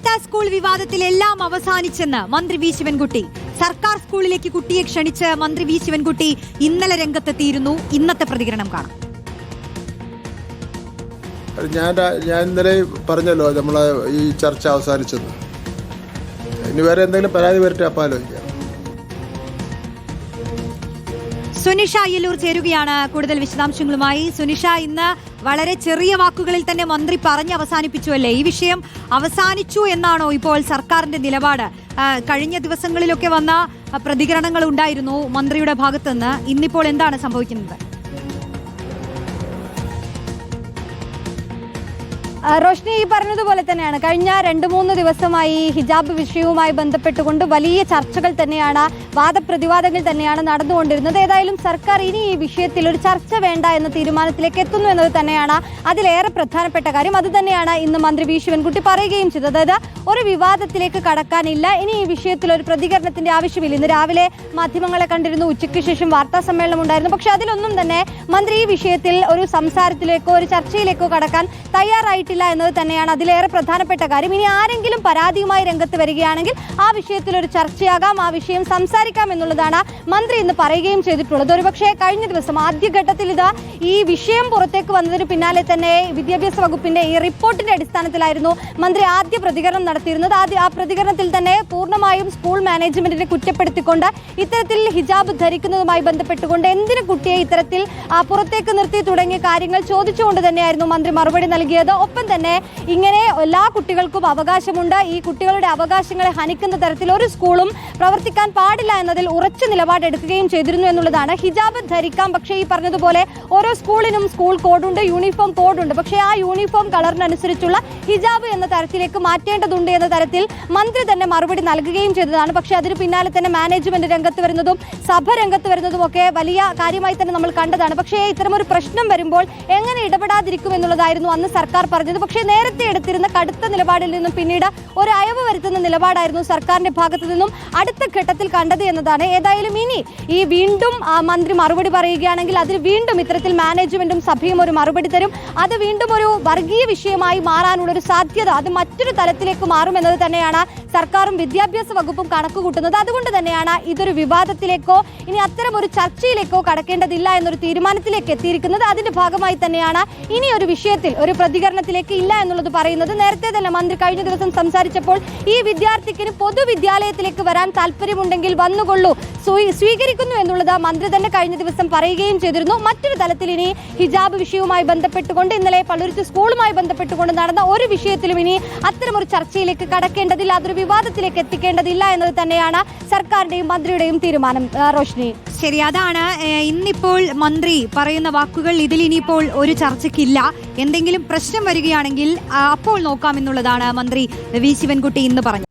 ലളിത school വിവാദത്തിൽ എല്ലാം അവസാനിച്ചെന്ന് മന്ത്രി വി ശിവൻകുട്ടി. സർക്കാർ സ്കൂളിലേക്ക് കുട്ടിയെ ക്ഷണിച്ച് മന്ത്രി വി ശിവൻകുട്ടി ഇന്നലെ രംഗത്തെത്തിയിരുന്നു. ഇന്നത്തെ പ്രതികരണം കാണാം. ഞാൻ ഞാൻ ഇന്നലെ പറഞ്ഞല്ലോ നമ്മളെ ഈ ചർച്ച അവസാനിച്ചത് ഇനി വേറെ എന്തെങ്കിലും പരാതി വരട്ടെ അപ്പം സുനിഷ അയ്യലൂർ ചേരുകയാണ് കൂടുതൽ വിശദാംശങ്ങളുമായി. സുനിഷ ഇന്ന് വളരെ ചെറിയ വാക്കുകളിൽ തന്നെ മന്ത്രി പറഞ്ഞ് അവസാനിപ്പിച്ചു അല്ലേ? ഈ വിഷയം അവസാനിച്ചു എന്നാണോ ഇപ്പോൾ സർക്കാരിന്റെ നിലപാട്? കഴിഞ്ഞ ദിവസങ്ങളിലൊക്കെ വന്ന പ്രതികരണങ്ങൾ ഉണ്ടായിരുന്നു മന്ത്രിയുടെ ഭാഗത്തുനിന്ന്. ഇന്നിപ്പോൾ എന്താണ് സംഭവിക്കുന്നത്? റോഷ്നി ഈ പറഞ്ഞതുപോലെ തന്നെയാണ്. കഴിഞ്ഞ രണ്ട് മൂന്ന് ദിവസമായി ഹിജാബ് വിഷയവുമായി ബന്ധപ്പെട്ടുകൊണ്ട് വലിയ ചർച്ചകൾ തന്നെയാണ് വാദപ്രതിവാദങ്ങൾ തന്നെയാണ് നടന്നുകൊണ്ടിരുന്നത്. ഏതായാലും സർക്കാർ ഇനി ഈ വിഷയത്തിൽ ഒരു ചർച്ച വേണ്ട എന്ന തീരുമാനത്തിലേക്ക് എത്തുന്നു എന്നത് തന്നെയാണ് അതിലേറെ പ്രധാനപ്പെട്ട കാര്യം. അത് തന്നെയാണ് ഇന്ന് മന്ത്രി വി. ശിവൻകുട്ടി പറയുകയും ചെയ്തത്. അതായത് ഒരു വിവാദത്തിലേക്ക് കടക്കാനില്ല. ഇനി ഈ വിഷയത്തിൽ ഒരു പ്രതികരണത്തിന്റെ ആവശ്യമില്ല. ഇന്ന് രാവിലെ മാധ്യമങ്ങളെ കണ്ടിരുന്നു ഉച്ചയ്ക്ക് ശേഷം വാർത്താ സമ്മേളനം ഉണ്ടായിരുന്നു. പക്ഷെ അതിലൊന്നും തന്നെ മന്ത്രി ഈ വിഷയത്തിൽ ഒരു സംസാരത്തിലേക്കോ ഒരു ചർച്ചയിലേക്കോ കടക്കാൻ തയ്യാറായിട്ടില്ല എന്നത് തന്നെയാണ് അതിലേറെ പ്രധാനപ്പെട്ട കാര്യം. ഇനി ആരെങ്കിലും പരാതിയുമായി രംഗത്ത് വരികയാണെങ്കിൽ ആ വിഷയത്തിൽ ഒരു ചർച്ചയാകാം ആ വിഷയം സംസാരിക്കാം എന്നുള്ളതാണ് മന്ത്രി ഇന്ന് പറയുകയും ചെയ്തിട്ടുള്ളത്. ഒരുപക്ഷെ കഴിഞ്ഞ ദിവസം ആദ്യഘട്ടത്തിൽ ഇത് ഈ വിഷയം പുറത്തേക്ക് വന്നതിന് പിന്നാലെ തന്നെ വിദ്യാഭ്യാസ വകുപ്പിന്റെ ഈ റിപ്പോർട്ടിന്റെ അടിസ്ഥാനത്തിലായിരുന്നു മന്ത്രി ആദ്യ പ്രതികരണം നടത്തിയിരുന്നത്. ആദ്യ ആ പ്രതികരണത്തിൽ തന്നെ പൂർണമായും സ്കൂൾ മാനേജ്മെന്റിനെ കുറ്റപ്പെടുത്തിക്കൊണ്ട് ഇത്തരത്തിൽ ഹിജാബ് ധരിക്കുന്നതുമായി ബന്ധപ്പെട്ടുകൊണ്ട് എന്തിന് കുട്ടിയെ ഇത്തരത്തിൽ പുറത്തേക്ക് നിർത്തി തുടങ്ങിയ കാര്യങ്ങൾ ചോദിച്ചുകൊണ്ട് തന്നെയായിരുന്നു മന്ത്രി മറുപടി നൽകിയത്. ഒപ്പം തന്നെ ഇങ്ങനെ എല്ലാ കുട്ടികൾക്കും അവകാശമുണ്ട്. ഈ കുട്ടികളുടെ അവകാശങ്ങളെ ഹനിക്കുന്ന തരത്തിൽ ഒരു സ്കൂളും പ്രവർത്തിക്കാൻ പാടില്ല എന്നതിൽ ഉറച്ച നിലപാടെടുക്കുകയും ചെയ്തിരുന്നു എന്നുള്ളതാണ്. ഹിജാബ് ധരിക്കാം. പക്ഷേ ഈ പറഞ്ഞതുപോലെ ഓരോ സ്കൂളിനും സ്കൂൾ കോഡുണ്ട് യൂണിഫോം കോഡുണ്ട്. പക്ഷേ ആ യൂണിഫോം കളറിനനുസരിച്ചുള്ള ഹിജാബ് എന്ന തരത്തിലേക്ക് മാറ്റേണ്ടതുണ്ട് എന്ന തരത്തിൽ മന്ത്രി തന്നെ മറുപടി നൽകുകയും ചെയ്തതാണ്. പക്ഷേ അതിന് പിന്നാലെ തന്നെ മാനേജ്മെന്റ് രംഗത്ത് വരുന്നതും സഭ രംഗത്ത് വരുന്നതും ഒക്കെ വലിയ കാര്യമായി തന്നെ നമ്മൾ കണ്ടതാണ്. പക്ഷേ ഇത്തരമൊരു പ്രശ്നം വരുമ്പോൾ എങ്ങനെ ഇടപെടാതിരിക്കും എന്നുള്ളതായിരുന്നു അന്ന് സർക്കാർ പറഞ്ഞത്. പക്ഷേ നേരത്തെ എടുത്തിരുന്ന കടുത്ത നിലപാടിൽ നിന്നും പിന്നീട് ഒരു അയവ് വരുത്തുന്ന നിലപാടായിരുന്നു സർക്കാരിന്റെ ഭാഗത്തു നിന്നും അടുത്ത ഘട്ടത്തിൽ കണ്ടത് എന്നതാണ്. ഏതായാലും ഇനി ഈ വീണ്ടും മന്ത്രി മറുപടി പറയുകയാണെങ്കിൽ അതിൽ വീണ്ടും ഇത്തരത്തിൽ മാനേജ്മെന്റും സഭയും ഒരു മറുപടി തരും. അത് വീണ്ടും ഒരു വർഗീയ വിഷയമായി മാറാനുള്ള ഒരു സാധ്യത അത് മറ്റൊരു തലത്തിലേക്ക് മാറുമെന്നത് തന്നെയാണ് സർക്കാരും വിദ്യാഭ്യാസ വകുപ്പും കണക്കുകൂട്ടുന്നത്. അതുകൊണ്ട് തന്നെയാണ് ഇതൊരു വിവാദത്തിലേക്കോ ഇനി അത്തരം ഒരു ചർച്ചയിലേക്കോ കടക്കേണ്ടതില്ല എന്നൊരു തീരുമാനത്തിലേക്ക് എത്തിയിരിക്കുന്നത്. അതിന്റെ ഭാഗമായി തന്നെയാണ് ഇനി ഒരു വിഷയത്തിൽ ഒരു പ്രതികരണത്തിലേക്ക് ഇല്ല എന്നുള്ളത് പറയുന്നത് നേരത്തെ തന്നെ മന്ത്രി കഴിഞ്ഞ ദിവസം സംസാരിച്ചപ്പോൾ ഈ വിദ്യാർത്ഥിക്ക് പൊതുവിദ്യാലയത്തിലേക്ക് വരാൻ താല്പര്യമുണ്ടെങ്കിൽ വന്നുകൊള്ളൂ. സ്വീകരിക്കുന്നു എന്നുള്ളത് മന്ത്രി തന്നെ കഴിഞ്ഞ ദിവസം പറയുകയും ചെയ്തിരുന്നു. മറ്റൊരു തലത്തിൽ ഇനി ഹിജാബ് വിഷയവുമായി ബന്ധപ്പെട്ടുകൊണ്ട് ഇന്നലെ പള്ളുരുത്തി സ്കൂളുമായി ബന്ധപ്പെട്ടുകൊണ്ട് നടന്ന ഒരു വിഷയത്തിലും ഇനി അത്തരമൊരു ചർച്ചയിലേക്ക് കടക്കേണ്ടതില്ല അതൊരു വിവാദത്തിലേക്ക് എത്തിക്കേണ്ടതില്ല എന്നത് തന്നെയാണ് സർക്കാരിന്റെയും മന്ത്രിയുടെയും തീരുമാനം. റോഷിനി. ശരി അതാണ് ഇന്നിപ്പോൾ മന്ത്രി പറയുന്ന വാക്കുകൾ ഇതിൽ ഇനിയിപ്പോൾ ഒരു ചർച്ചയ്ക്കില്ല. എന്തെങ്കിലും പ്രശ്നം വരികയാണെങ്കിൽ അപ്പോൾ നോക്കാം എന്നുള്ളതാണ് മന്ത്രി വി ശിവൻകുട്ടി ഇന്ന് പറഞ്ഞത്.